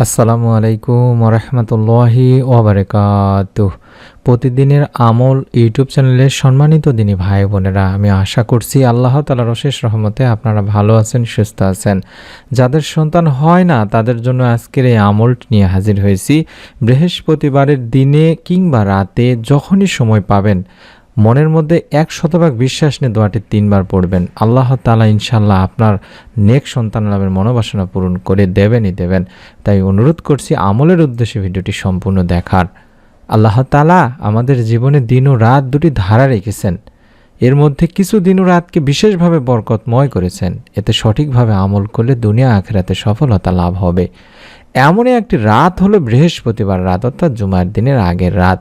আসসালামু আলাইকুম রহমতুল্লাহি ওবরাকাত প্রতিদিনের আমল ইউটিউব চ্যানেলের সম্মানিত দিনী ভাই বোনেরা, আমি আশা করছি আল্লাহ তালার অশেষ রহমতে আপনারা ভালো আছেন, সুস্থ আছেন। যাদের সন্তান হয় না, তাদের জন্য আজকের এই আমলটি নিয়ে হাজির হয়েছি। বৃহস্পতিবারের দিনে কিংবা রাতে যখনই সময় পাবেন মনের মধ্যে এক শতভাগ বিশ্বাস নিয়ে দোয়াটি তিনবার পড়বেন। আল্লাহ তালা ইনশাল্লাহ আপনার নেক সন্তান লাভের মনোবাসনা পূরণ করে দেবেনই দেবেন। তাই অনুরোধ করছি, আমলের উদ্দেশ্যে ভিডিওটি সম্পূর্ণ দেখার। আল্লাহ তালা আমাদের জীবনে দিন ও রাত দুটি ধারা রেখেছেন। এর মধ্যে কিছু দিন ও রাতকে বিশেষভাবে বরকতময় করেছেন। এতে সঠিকভাবে আমল করলে দুনিয়া আখেরাতে সফলতা লাভ হবে। এমনই একটি রাত হলো বৃহস্পতিবার রাত, অর্থাৎ জুমার দিনের আগের রাত।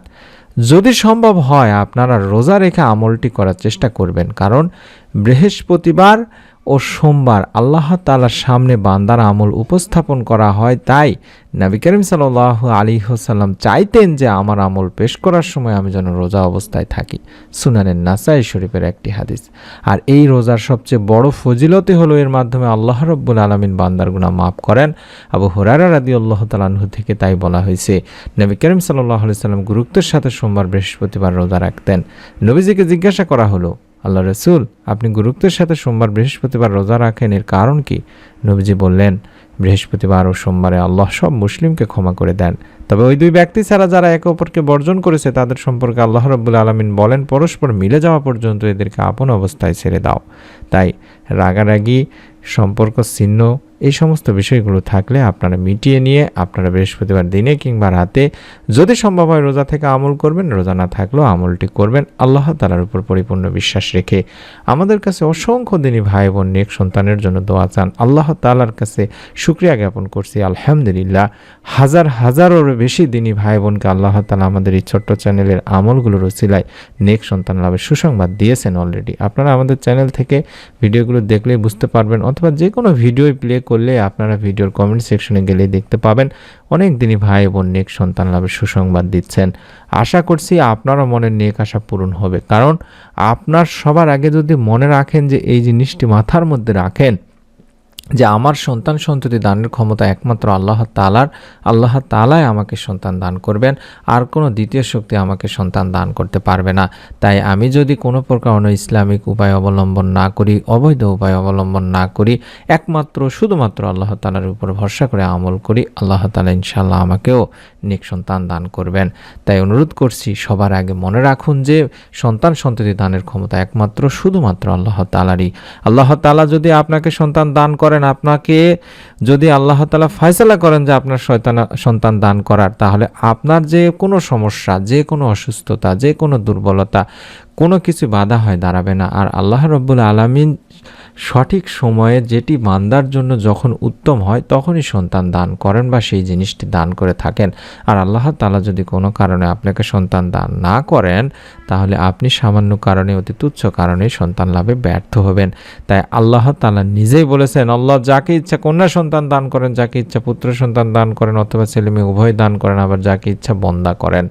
যদি সম্ভব হয় আপনারা রোজা রেখে আমলটি করার চেষ্টা করবেন। কারণ বৃহস্পতিবার ও সোমবার আল্লাহ তালার সামনে বান্দার আমল উপস্থাপন করা হয়। তাই নবী করিম সাল আলী হোসাল্লাম চাইতেন যে আমার আমল পেশ করার সময় আমি যেন রোজা অবস্থায় থাকি। সুনানের নাসাই শরীফের একটি হাদিস। আর এই রোজার সবচেয়ে বড় ফজিলতে হলো এর মাধ্যমে আল্লাহ রব্বুল আলমিন বান্দার গুণা মাফ করেন। আবু হুরারা রাদি আল্লাহ তালাহু থেকে তাই বলা হয়েছে, নবী করিম সাল্লাহ সাল্লাম গুরুত্বের সাথে সোমবার বৃহস্পতিবার রোজা রাখতেন। নবীজিকে জিজ্ঞাসা করা হলো আল্লাহ রসুল, আপনি গুরুত্বের সাথে সোমবার বৃহস্পতিবার রোজা রাখেন, এর কারণ কি? নবীজি বললেন, বৃহস্পতিবার ও সোমবারে আল্লাহ সব মুসলিমকে ক্ষমা করে দেন। তবে ওই দুই ব্যক্তি ছাড়া যারা একে অপরকে বর্জন করেছে, তাদের সম্পর্কে আল্লাহ রব্বুল আলমিন বলেন, পরস্পর মিলে যাওয়া পর্যন্ত এদেরকে আপন অবস্থায় ছেড়ে দাও। তাই রাগারাগি, সম্পর্ক ছিন্ন এই সমস্ত বিষয়গুলো থাকলে আপনারা মিটিয়ে নিয়ে আপনারা বৃহস্পতিবার দিনে কিংবা রাতে যদি সম্ভব হয় রোজা থেকে আমল করবেন, রোজা না থাকলেও আমলটি করবেন। আল্লাহ তালার উপর পরিপূর্ণ বিশ্বাস রেখে আমাদের কাছে অসংখ্য দিনই ভাই বোন, নেক সন্তানের জন্য দোয়া চান। আল্লাহ তালার কাছে সুক্রিয়া জ্ঞাপন করছি। আলহামদুলিল্লাহ, হাজার হাজারেরও বেশি দিনই ভাই বোনকে আল্লাহ তালা আমাদের এই ছোট্ট চ্যানেলের আমলগুলোর ওসিলায় নেক সন্তান লাভের সুসংবাদ দিয়েছেন অলরেডি আপনারা আমাদের চ্যানেল থেকে ভিডিওগুলো দেখলেই বুঝতে পারবেন অথবা যে কোনো ভিডিওই প্লে করলে আপনারা ভিডিওর কমেন্ট সেকশনে গেলেই দেখতে পাবেন। অনেক দিনই ভাই বোন, নেক সন্তান লাভের সুসংবাদ দিচ্ছেন। আশা করছি আপনারও মনের নেক আশা পূরণ হবে। কারণ আপনার সবার আগে যদি মনে রাখেন যে এই জিনিসটি মাথার মধ্যে রাখেন যে আমার সন্তান সন্ততি দানের ক্ষমতা একমাত্র আল্লাহ তালার আল্লাহ তালাই আমাকে সন্তান দান করবেন, আর কোনো দ্বিতীয় শক্তি আমাকে সন্তান দান করতে পারবে না। তাই আমি যদি কোনো প্রকার অন্য ইসলামিক উপায় অবলম্বন না করি, অবৈধ উপায় অবলম্বন না করি, একমাত্র, শুধুমাত্র আল্লাহ তালার উপর ভরসা করে আমল করি, আল্লাহ তালা ইনশাল্লাহ আমাকেও নিক সন্তান দান করবেন। তাই অনুরোধ করছি, সবার আগে মনে রাখুন যে সন্তান সন্ততি দানের ক্ষমতা একমাত্র, শুধুমাত্র আল্লাহ তালারই আল্লাহ তালা যদি আপনাকে সন্তান দান করেন আপনাকে যদি আল্লাহ তালা ফয়সলা করেন যে আপনার শয়তান, সন্তান দান করার, তাহলে আপনার যে কোনো সমস্যা, যে কোনো অসুস্থতা, যে কোনো দুর্বলতা, কোনো কিছু বাধা হয় দাঁড়াবে না। আর আল্লাহ রব্বুল আলমিন সঠিক সময়ে যেটি বান্দার জন্য যখন উত্তম হয়, তখনই সন্তান দান করেন বা সেই জিনিসটি দান করে থাকেন। আর আল্লাহ তালা যদি কোনো কারণে আপনাকে সন্তান দান না করেন, তাহলে আপনি সামান্য কারণে, অতি তুচ্ছ কারণে সন্তান লাভে ব্যর্থ হবেন। তাই আল্লাহ তালা নিজেই বলেছেন, আল্লাহ যাকে ইচ্ছা কন্যা সন্তান দান করেন, যাকে ইচ্ছা পুত্র সন্তান দান করেন অথবা ছেলে মেয়ে উভয় দান করেন, আবার যাকে ইচ্ছা বন্দা করেন।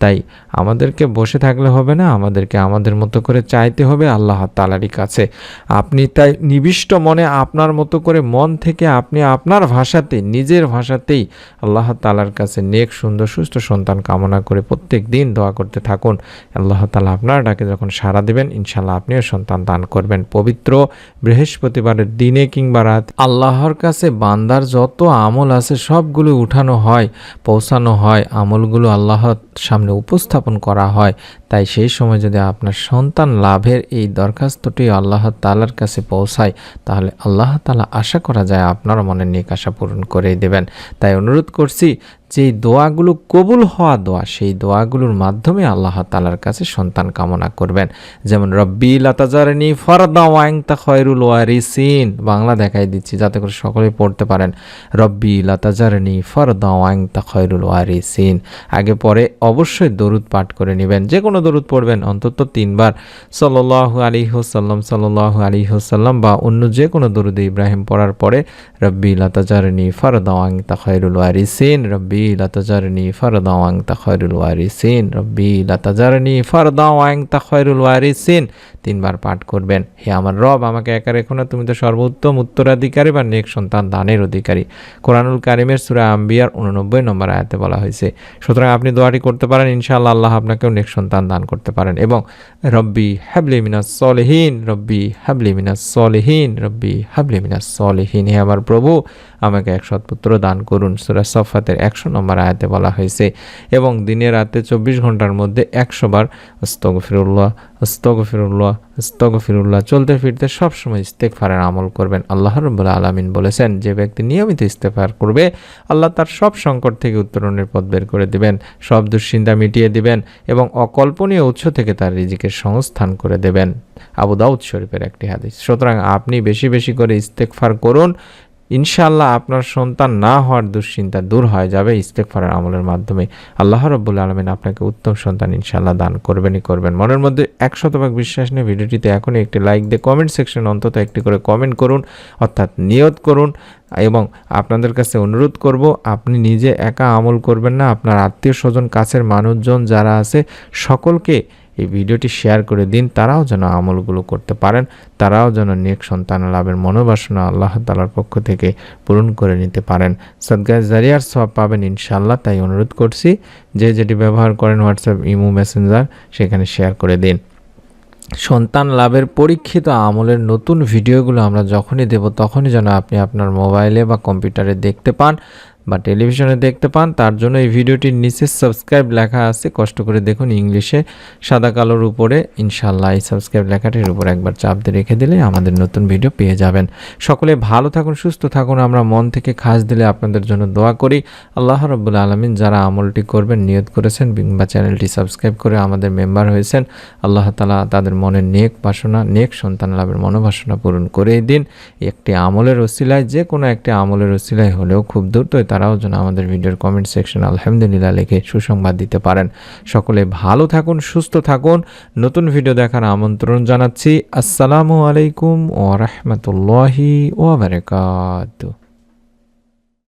তাই আমাদেরকে বসে থাকলে হবে না, আমাদেরকে আমাদের মতো করে চাইতে হবে আল্লাহ তালারই কাছে। আপনি তাই নিবিষ্ট মনে আপনার মতো করে মন থেকে আপনি আপনার ভাষাতে নিজের ভাষাতেই আল্লাহ তালার কাছে নেক, সুন্দর, সুস্থ সন্তান কামনা করে প্রত্যেক দিন দোয়া করতে থাকুন। আল্লাহ তালা আপনার ডাকে যখন সাড়া দেবেন ইনশাল্লাহ আপনিও সন্তান দান করবেন। পবিত্র বৃহস্পতিবারের দিনে কিংবা রাত আল্লাহর কাছে বান্দার যত আমল আছে, সবগুলো উঠানো হয়, পৌঁছানো হয়, আমলগুলো আল্লাহর সামনে উপস্থাপন করা হয়। তাই সেই সময় যদি আপনার সন্তান লাভের এই দরখাস্তটি আল্লাহ তালার কাছে পৌঁছায়, তাহলে আল্লাহ তালা আশা করা যায় আপনার মনের নিকাশা পূরণ করেই দেবেন। তাই অনুরোধ করছি যে দোয়াগুলো কবুল হওয়া দোয়া, সেই দোয়াগুলোর মাধ্যমে আল্লাহ তালার কাছে সন্তান কামনা করবেন। যেমন, রব্বি লাতাজারনি ফরদা ওয়াংতা খয়রুল ওয়ারিসিন। বাংলা দেখাই দিচ্ছি, যাতে করে সকলে পড়তে পারেন। রব্বি লাতাজারনি ফরদা ওয়াংতা খয়রুল ওয়ারিসিন। আগে পরে অবশ্যই দরুদ পাঠ করে নেবেন। যে কোনো দরুদ পড়বেন, অন্তত তিনবার। সাল্লাহু আলী হোসাল্লাম সাল্লাহু আলী হোসাল্লাম বা অন্য যে কোনো দরুদ ইব্রাহিম পড়ার পরে, রব্বি লাতাজারনি ফরদা ওয়াংতা খয়রুল ওয়ারিসিন। রব্বি রব্বি লাতাজারনি ফারদা ওয়াং তাখয়রুল ওয়ারিসিন রব্বি লাতাজারনি ফারদা ওয়াং তাখয়রুল ওয়ারিসিন তিনবার পাঠ করবেন, হে আমার রব, আমাকে একা রেখো না, তুমি তো সর্বোত্তম উত্তরাধিকারী বা নেক সন্তান, দানের অধিকারী। কোরআনুল কারিমের সুরা আম্বিয়ার উননব্বই নম্বর আয়াতে বলা হয়েছে, সুতরাং আপনি দোয়াটি করতে পারেন, ইনশাআল্লাহ আল্লাহ আপনাকেও নেক সন্তান দান করতে পারেন। এবং রব্বি হাবলি মিনাস সলেহীন, রব্বি হাবলি মিনাস সলেহীন, রব্বি হাবলি মিনাস সলেহীন। হে আমার প্রভু, আমাকে এক সৎপুত্র দান করুন। সুরা সফাতের একশো নম্বর আয়াতে বলা হয়েছে, এবং দিনে রাতে চব্বিশ ঘণ্টার মধ্যে একশো বার আস্তগফিরুল্লাহ আস্তগফিরুল্লাহ আস্তগফিরুল্লাহ, চলতে ফিরতে সবসময় ইস্তেকফারের আমল করবেন। আল্লাহ রব্বুল আলমিন বলেছেন, যে ব্যক্তি নিয়মিত ইস্তেফার করবে, আল্লাহ তার সব সংকট থেকে উত্তরণের পথ বের করে দিবেন, সব দুশ্চিন্তা মিটিয়ে দিবেন, এবং অকল্পনীয় উৎস থেকে তার রিজিকের সংস্থান করে দেবেন। আবু দাউদ শরীফের একটি হাদিস। সুতরাং আপনি বেশি বেশি করে ইস্তেকফার করুন ইনশাআল্লাহ আপনার সন্তান না হওয়ার দুশ্চিন্তা দূর হয়ে যাবে ইস্তেকফারের আমলের মাধ্যমে। আল্লাহ রব্বুল আলমিন আপনাকে উত্তম সন্তান ইনশাআল্লাহ দান করবেনই করবেন। মনের মধ্যে এক শতভাগ বিশ্বাস নিয়ে ভিডিওটিতে এখনই একটি লাইক দিয়ে কমেন্ট সেকশন অন্তত একটি করে কমেন্ট করুন, অর্থাৎ নিয়ত করুন এবং আপনাদের কাছে অনুরোধ করব, আপনি নিজে একা আমল করবেন না। আপনার আত্মীয় স্বজন, কাছের মানুষজন যারা আছে, সকলকে এই ভিডিওটি শেয়ার করে দিন, তারাও যেন আমলগুলো করতে পারেন, তারাও যেন নেক সন্তান লাভের মনোবাসনা আল্লাহ তালার পক্ষ থেকে পূরণ করে নিতে পারেন। সদগায় জারিয়ার সব পাবেন ইনশাল্লাহ তাই অনুরোধ করছি, যে যেটি ব্যবহার করেন হোয়াটসঅ্যাপ ইমো মেসেঞ্জার সেখানে শেয়ার করে দিন। সন্তান লাভের পরীক্ষিত আমলের নতুন ভিডিওগুলো আমরা যখনই দেব, তখনই যেন আপনি আপনার মোবাইলে বা কম্পিউটারে দেখতে পান। বা টেলিভিশনে দেখতে পান, তার জন্য এই ভিডিওটির নিচে সাবস্ক্রাইব লেখা আছে। কষ্ট করে দেখুন, ইংলিশে সাদা কালোর উপরে ইনশাল্লাহ এই সাবস্ক্রাইব লেখাটির উপর একবার চাপ দিয়ে রেখে দিলে আমাদের নতুন ভিডিও পেয়ে যাবেন। সকলে ভালো থাকুন, সুস্থ থাকুন, আমরা মন থেকে খাস দিলে আপনাদের জন্য দোয়া করি। আল্লাহ রব্বুল আলমিন যারা আমলটি করবেন, নিয়ত করেছেন, কিংবা চ্যানেলটি সাবস্ক্রাইব করে আমাদের মেম্বার হয়েছেন, আল্লাহ তালা তাদের মনের নেক বাসনা, নেক সন্তান লাভের মনোবাসনা পূরণ করেই দিন। একটি আমলের ওসিলায় যে কোনো একটি আমলের ওসিলায় হলেও খুব দ্রুতই তারাও যেন আমাদের ভিডিওর কমেন্ট সেকশন আলহামদুলিল্লাহ লিখে সুসংবাদ দিতে পারেন। সকলে ভালো থাকুন, সুস্থ থাকুন। নতুন ভিডিও দেখার আমন্ত্রণ জানাচ্ছি। আসসালামু আলাইকুম ও রহমতুল্লাহি ওবরাকাতু বারকাত।